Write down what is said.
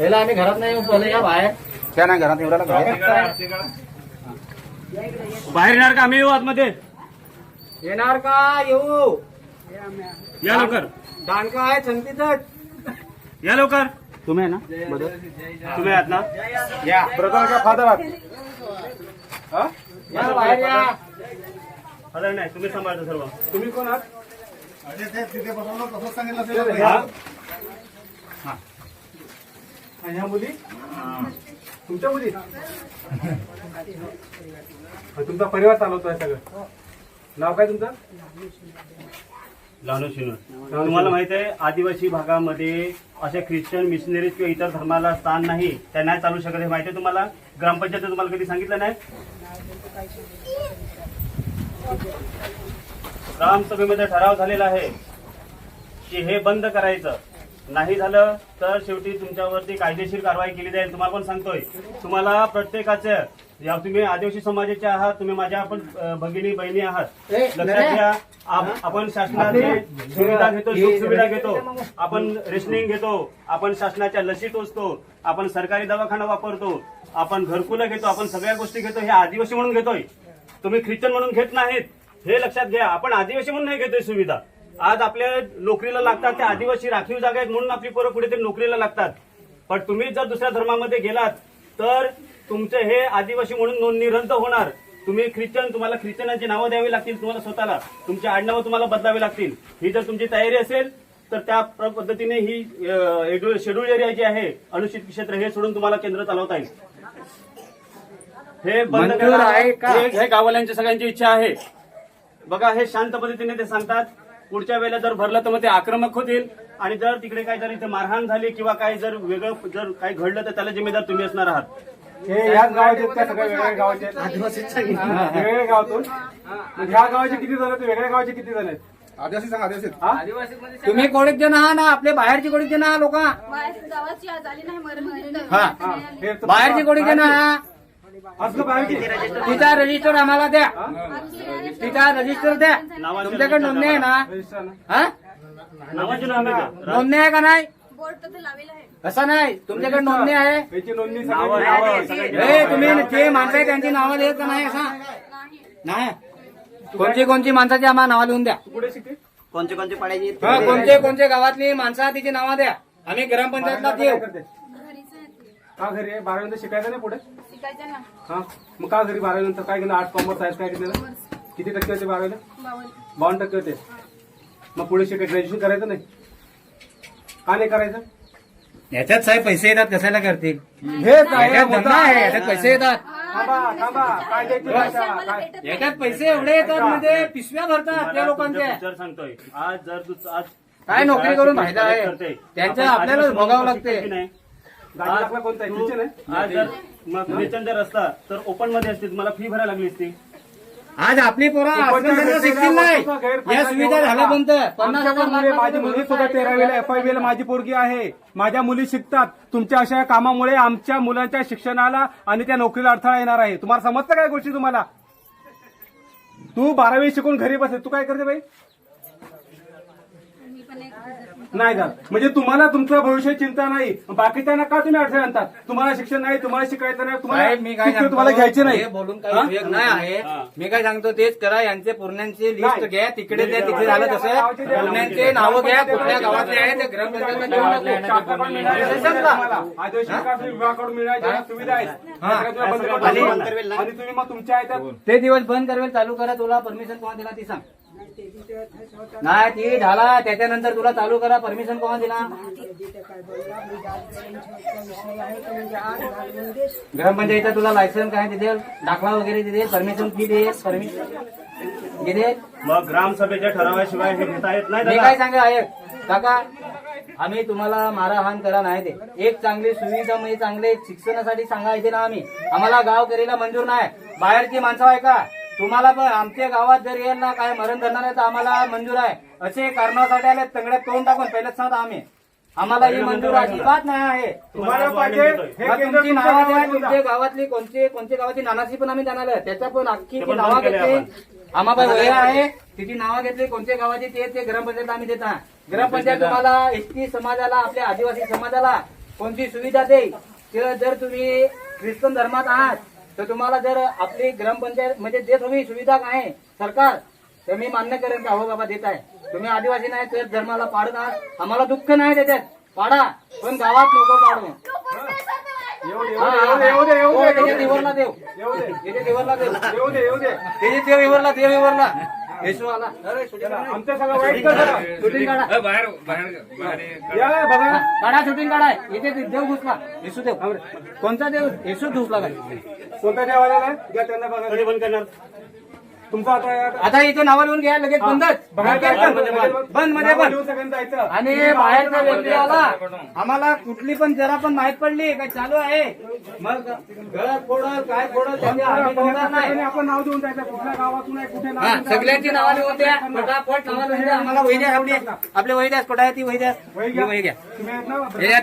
पहिला आम्ही घरात नाही पहिले या बाहेर. त्या नाही घरात एवढ्याला बाहेर बाहेर येणार का? आम्ही येऊ आतमध्ये. येणार का? येऊ. या लवकर. दांडका आहे छंतीच या लवकर. तुम्ही आहे ना? बदल तुम्ही आहात ना? या. ब्रदर का फादर आहात. हा? या बाहेर या. आता नाही तुम्ही सांभाळता सर्व. तुम्ही कोण आहात? हा? आणि ह्या मुली? तुमच्या मुली? तुमचा परिवार चालवतोय सगळं. नाव काय तुमचं? लहानू शिनूर तुम्हाला माहीत आहे आदिवासी भागामध्ये अशा ख्रिश्चन मिशनरीज किंवा इतर धर्माला स्थान नाही. त्या नाही चालू शकत हे माहिती आहे तुम्हाला? ग्रामपंचायत तुम्हाला कधी सांगितलं नाही? ग्रामसभेमध्ये ठराव झालेला आहे की हे बंद करायचं. नाही झालं तर शेवटी तुमच्यावरती कायदेशीर कारवाई केली जाईल. तुम्हाला पण सांगतोय. तुम्हाला प्रत्येकाचं या तुम्ही आदिवासी समाजाचे आहात तुम्ही माझ्या आपण भगिनी बहिणी आहात. लक्षात. घ्या आप- आपण शासनाचे सुविधा घेतो सुख सुविधा घेतो. आपण रेशनिंग घेतो आपण शासनाच्या लसी टोचतो आपण सरकारी दवाखाना वापरतो आपण घरकुलं घेतो आपण सगळ्या गोष्टी घेतो हे आदिवासी म्हणून घेतोय. तुम्ही ख्रिश्चन म्हणून घेत नाहीत हे लक्षात घ्या आपण आदिवासी म्हणून नाही घेतोय सुविधा. आज आपल्या नोकरीला लागतात ते आदिवासी राखीव जागा आहेत म्हणून आपली पोरं ते नोकरीला लागतात. पण तुम्ही जर दुसऱ्या धर्मामध्ये गेलात तर तुमचे हे आदिवासी म्हणून रद्द होणार. तुम्ही ख्रिश्चन तुम्हाला ख्रिश्चनांची नावं द्यावी लागतील तुम्हाला स्वतःला. तुमची आडनावं तुम्हाला बदलावी लागतील. ही जर तुमची तयारी असेल तर त्या पद्धतीने ही शेड्यूल एरिया जी आहे अनुसूचित क्षेत्र हे सोडून तुम्हाला केंद्र चालवता येईल. हे बंद. आहे का? हे हे गावाल्यांची सगळ्यांची इच्छा आहे. बघा हे शांत पद्धतीने ते सांगतात. पुढच्या वेळेला जर भरलं तर मग ते आक्रमक होतील. आणि जर तिकडे काय जर इथे मारहाण झाली किंवा काय जर वेगळं जर काही घडलं तर त्याला जिम्मेदार तुम्ही असणार आहात. हे याच गावाचे आहेत का सगळे वेगवेगळ्या गावाचे आहेत? हा, वेगवेगळ्या गावातून मग ह्या गावाचे किती जण आहेत? वेगळ्या गावाचे किती जण आहेत? आदिवासी सांग आदिवासी हा? तुम्ही कोळीक जण आहात ना आपले बाहेरची कोळीक जण आहात लोक. बाहेर गावाची आज आली नाही मरण हा. हा, हे तर- बाहेरची जण आहात असलं तिचा रजिस्टर आम्हाला द्या. तिचा रजिस्टर द्या. तुमच्याकडे नोंदणी आहे ना. हा? नावाची नोंदणी आहे का नाही? बोर्ड तर ते लावेल आहे. असं नाही. तुमच्याकडे नोंदणी आहे. नोंदणी तुम्ही जे माणसं आहे त्यांची नावं देत का नाही असं? नाही. कोणची कोणची माणसाची आम्हाला नावं लिहून द्या. कोणते कोणते पाडायचे? हा, कोणते कोणते गावातली माणसं तिची नावं द्या. आम्ही ग्रामपंचायतला देऊ करते घरीच आहे ते. का घरी आहे? बारावी नंतर शिकायचं नाही पुढे? शिकायचं ना. हा? मग का घरी बारावी नंतर काय केलं आर्ट कॉमर्स सायन्स काय केलं किती टक्के होते बारावीला? बावन्न. बावन्न टक्के होते. मग पुढे शिकाय ग्रॅज्युएशन करायचं नाही? का नाही करायचं? याच्यात साहेब पैसे येतात कशाला करतील? हेच आहे याच्यात मुद्दा धंदा आहे आहे. याच्यात पैसे येतात. थांबा थांबा. काय द्यायची पैसे भाषा आम्हाला काय? भेटत नाही. याच्यात पैसे एवढे येतात म्हणजे पिशव्या भरतात त्या लोकांच्या. विचार सांगतोय. आज जर तू आज काय नोकरी करून फायदा आहे? करते. त्यांचं आपण आपल्याला भोगावं लागते. गाडी आज दाखला कोणता? आहे तू- ख्रिश्चन आहे आज जर मग ख्रिश्चन जर असता तर ओपनमध्ये असते तुम्हाला फी भरायला लागली असती. आज आपली पोरं आश्रमशाळेला शिकतील नाही. या सुविधा झाल्या पण तर पन्नास हजार आमच्याकडे माझी मुलगी सुद्धा तेरावीला एफ आय ला माझी पोरगी आहे. माझ्या मुली शिकतात. तुमच्या अशा कामामुळे आमच्या मुलांच्या शिक्षणाला आणि त्या नोकरीला अडथळा येणार आहे. तुम्हाला समजतं काय गोष्टी तुम्हाला? तू बारावी शिकून घरी बसले तू काय करते बाई? नाही का म्हणजे तुम्हाला तुमचं भविष्य चिंता नाही. बाकीच्यांना का तुम्ही अडथळे आणतात तुम्हाला शिक्षण नाही तुम्हाला शिकायचं नाही तुम्हाला साहेब मी काय शिक्षण सांगतो? तुम्हाला घ्यायचे नाही. हे बोलून काही हा? उपयोग नाही आहे. हा. मी काय सांगतो तेच करा यांचे पूर्ण्यांची लिस्ट नाही. घ्या तिकडे द्या तिथे झालं तसं. पूर्ण्यांचे नावं घ्या कुठल्या गावातले आहे ते ग्रामपंचायतला विभागाकडून मिळायच्या सुविधा आहेत. सगळ्या तुला बंद करून आणि- टाकू. आणि तुम्ही मग तुमच्या ह्याच्यात ते दिवस बंद करवेल चालू करा तुला परमिशन कोणा दिला ती सांग. नाही ती झाला. त्याच्यानंतर तुला चालू करा. परमिशन कोणा दिला? ग्रामपंचायतचा तुला लायसन्स काय देतील दाखला वगैरे देतील परमिशन फी दे? परमिशन देते मग ग्रामसभेच्या ठरावाशिवाय हे घेता येत नाही मी. काय सांगा आहे काका आम्ही तुम्हाला मारहाण करा नाही ते. एक चांगली सुविधा म्हणजे चांगले शिक्षणासाठी सांगायचे ना आम्ही. आम्हाला गाव करीला मंजूर नाही. बाहेरची माणसं आहे का? तुम्हाला पण आमच्या गावात जर येईल ना काय मरण धरणार आहे तर आम्हाला मंजूर आहे. असे कारणासाठी आले तंगड्यात तोंड टाकून पहिलेच सांगता आम्ही. आम्हाला ही मंजूर अजिबात नाही आहे. तुम्हाला पाहिजे हे मग तुमची तुमच्या नावं द्या गावात तुमच्या गावातली कोणती कोणत्या गावाची नानाची पण आम्ही जाणार आहे. त्याच्या पण अख्खी नावं घेतली. आम्हाला वया आहे. तिची नावं घेतली. कोणत्या गावाची ते ते ग्रामपंचायत आम्ही देता. ग्रामपंचायत तुम्हाला एसटी समाजाला आपल्या आदिवासी समाजाला कोणती सुविधा देईल? ते जर तुम्ही ख्रिश्चन धर्मात आहात तर तुम्हाला जर आपली ग्रामपंचायत म्हणजे जे तुम्ही सुविधा आहे सरकार तर मी मान्य करेन का? हो बाबा देत आहे. तुम्ही आदिवासी नाही तर धर्माला पाडत आहात. आम्हाला दुःख नाही त्याच्यात पाडा. पण गावात नको पाडू. येऊ दे येऊ दे येऊ दे त्याच्या येऊ दे. देवरला देव. देव. येऊ दे येऊ दे. त्याच्या देव विवरला देव विवरला काढा. आमचं सगळं वाईट कर. जरा. shooting काढा. बाहेर बाहेर बाहेर. या बघा काढा शूटिंग काढाय. इथे देव घुसला. येशू देव कोणता देव? येशू घुसला काय कोणता देव आलेला त्यांना बघा. बंद करणार? तुमचा आता आता इथे नावा लिहून घ्या लगेच बंदच. बंद. मध्ये जायचं. आणि बाहेरचा व्यक्ती आला. आम्हाला कुठली पण जरा पण माहीत पडली काय चालू आहे? मग गळत फोडल काय फोडल आपण नाव देऊन जायचं. कुठल्या गावातून आहे कुठे नाव. सगळ्यांची नावं लिहून द्या. फटाफट नावं लिहून द्या. आम्हाला वही द्या आपल्या वही द्या कुठं आहे ती वही द्या. वही घ्या. वही घ्या. तुम्ही आहेत ना हे